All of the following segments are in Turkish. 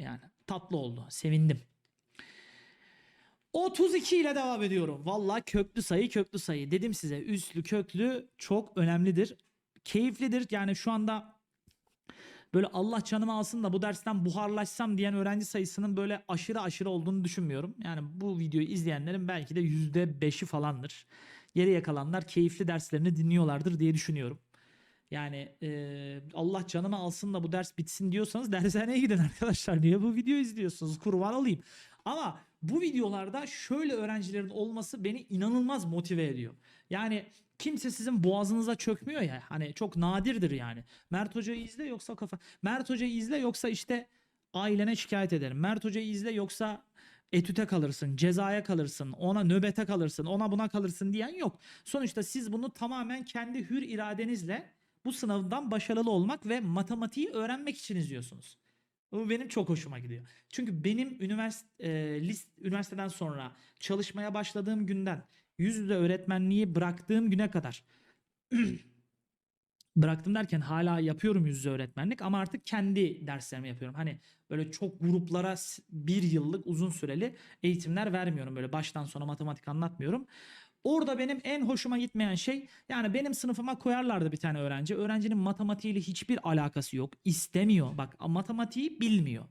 Yani tatlı oldu. Sevindim. 32 ile devam ediyorum. Valla köklü sayı köklü sayı. Dedim size üslü köklü çok önemlidir. Keyiflidir. Yani şu anda böyle Allah canımı alsın da bu dersten buharlaşsam diyen öğrenci sayısının böyle aşırı aşırı olduğunu düşünmüyorum. Yani bu videoyu izleyenlerin belki de %5'i falandır. Geriye kalanlar keyifli derslerini dinliyorlardır diye düşünüyorum. Yani eee, Allah canımı alsın da bu ders bitsin diyorsanız dershaneye gidin arkadaşlar. Niye bu videoyu izliyorsunuz? Kurban olayım. Ama bu videolarda şöyle öğrencilerin olması beni inanılmaz motive ediyor. Yani kimse sizin boğazınıza çökmüyor ya. Hani çok nadirdir yani. Mert Hoca'yı izle yoksa kafa. Mert Hoca'yı izle yoksa işte ailene şikayet ederim. Mert Hoca'yı izle yoksa etüte kalırsın, cezaya kalırsın, ona nöbete kalırsın, ona buna kalırsın diyen yok. Sonuçta siz bunu tamamen kendi hür iradenizle bu sınavdan başarılı olmak ve matematiği öğrenmek için izliyorsunuz. Bu benim çok hoşuma gidiyor. Çünkü benim üniversite, list, üniversiteden sonra çalışmaya başladığım günden yüz yüze öğretmenliği bıraktığım güne kadar bıraktım derken hala yapıyorum yüz yüze öğretmenlik ama artık kendi derslerimi yapıyorum. Hani böyle çok gruplara bir yıllık uzun süreli eğitimler vermiyorum. Böyle baştan sona matematik anlatmıyorum. Orada benim en hoşuma gitmeyen şey yani benim sınıfıma koyarlardı bir tane öğrenci. Öğrencinin matematiğiyle hiçbir alakası yok. İstemiyor. Bak matematiği bilmiyor.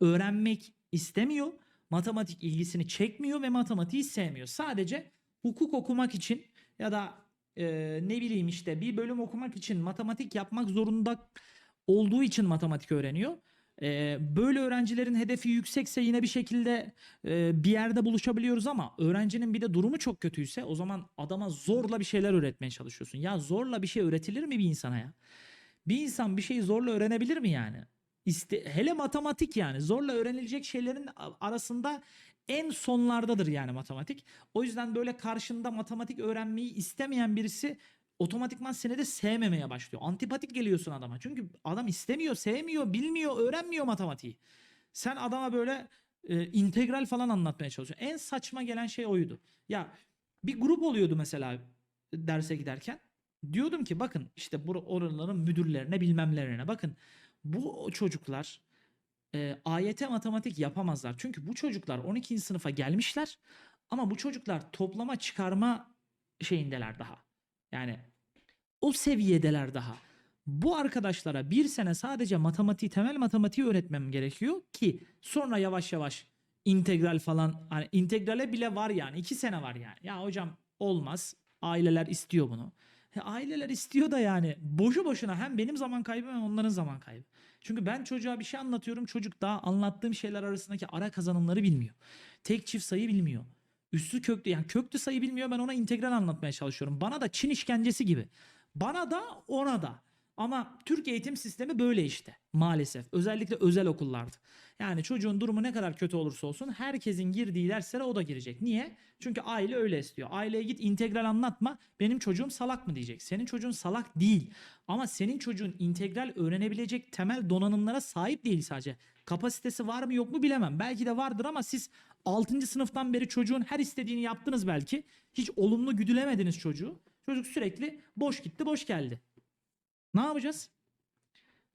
Öğrenmek istemiyor. Matematik ilgisini çekmiyor ve matematiği sevmiyor. Sadece hukuk okumak için ya da e, ne bileyim işte bir bölüm okumak için matematik yapmak zorunda olduğu için matematik öğreniyor. E, böyle öğrencilerin hedefi yüksekse yine bir şekilde e, bir yerde buluşabiliyoruz ama öğrencinin bir de durumu çok kötüyse o zaman adama zorla bir şeyler öğretmeye çalışıyorsun. Ya zorla bir şey öğretilir mi bir insana ya? Bir insan bir şeyi zorla öğrenebilir mi yani? İste, hele matematik yani zorla öğrenilecek şeylerin arasında en sonlardadır yani matematik. O yüzden böyle karşında matematik öğrenmeyi istemeyen birisi otomatikman seni de sevmemeye başlıyor. Antipatik geliyorsun adama. Çünkü adam istemiyor, sevmiyor, bilmiyor, öğrenmiyor matematiği. Sen adama böyle e, integral falan anlatmaya çalışıyorsun. En saçma gelen şey oydu. Ya bir grup oluyordu mesela derse giderken. Diyordum ki bakın işte bu oraların müdürlerine bilmemlerine bakın bu çocuklar e, AYT matematik yapamazlar. Çünkü bu çocuklar 12. sınıfa gelmişler ama bu çocuklar toplama çıkarma şeyindeler daha. Yani o seviyedeler daha. Bu arkadaşlara bir sene sadece matematiği, temel matematiği öğretmem gerekiyor ki sonra yavaş yavaş integral falan hani integrale bile var yani iki sene var yani. Ya hocam olmaz. Aileler istiyor bunu. E, aileler istiyor da yani boşu boşuna hem benim zaman kaybım hem onların zaman kaybı. Çünkü ben çocuğa bir şey anlatıyorum. Çocuk daha anlattığım şeyler arasındaki ara kazanımları bilmiyor. Tek çift sayı bilmiyor. Üstü köklü yani köklü sayı bilmiyor. Ben ona integral anlatmaya çalışıyorum. Bana da Çin işkencesi gibi. Bana da ona da. Ama Türk eğitim sistemi böyle işte maalesef. Özellikle özel okullarda. Yani çocuğun durumu ne kadar kötü olursa olsun herkesin girdiği derslere o da girecek. Niye? Çünkü aile öyle istiyor. Aileye git integral anlatma. Benim çocuğum salak mı diyecek. Senin çocuğun salak değil. Ama senin çocuğun integral öğrenebilecek temel donanımlara sahip değil sadece. Kapasitesi var mı yok mu bilemem. Belki de vardır ama siz 6. sınıftan beri çocuğun her istediğini yaptınız belki. Hiç olumlu güdülemediniz çocuğu. Çocuk sürekli boş gitti boş geldi. Ne yapacağız?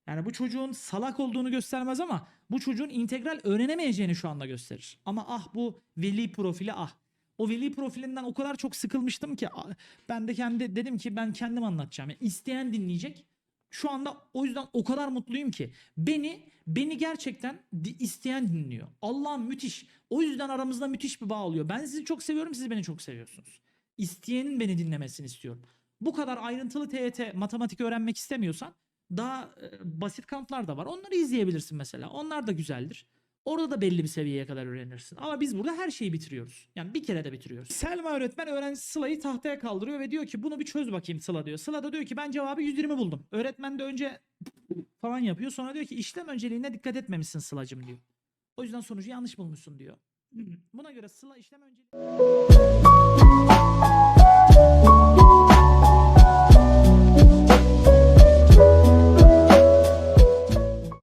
Yani bu çocuğun salak olduğunu göstermez ama bu çocuğun integral öğrenemeyeceğini şu anda gösterir. Ama ah bu veli profili ah. O veli profilinden o kadar çok sıkılmıştım ki ah, ben de kendi dedim ki ben kendim anlatacağım. Yani isteyen dinleyecek. Şu anda o yüzden o kadar mutluyum ki beni beni gerçekten isteyen dinliyor. Allah'ım müthiş. O yüzden aramızda müthiş bir bağ oluyor. Ben sizi çok seviyorum, siz beni çok seviyorsunuz. İsteyenin beni dinlemesini istiyorum. Bu kadar ayrıntılı TYT matematik öğrenmek istemiyorsan daha e, basit kamplar da var. Onları izleyebilirsin mesela. Onlar da güzeldir. Orada da belli bir seviyeye kadar öğrenirsin. Ama biz burada her şeyi bitiriyoruz. Yani bir kere de bitiriyoruz. Selma öğretmen öğrencisi Sıla'yı tahtaya kaldırıyor ve diyor ki bunu bir çöz bakayım Sıla diyor. Sıla da diyor ki ben cevabı 120 buldum. Öğretmen de önce falan yapıyor. Sonra diyor ki işlem önceliğine dikkat etmemişsin Sıla'cım diyor. O yüzden sonucu yanlış bulmuşsun diyor. Buna göre Sıla işlem önceliği...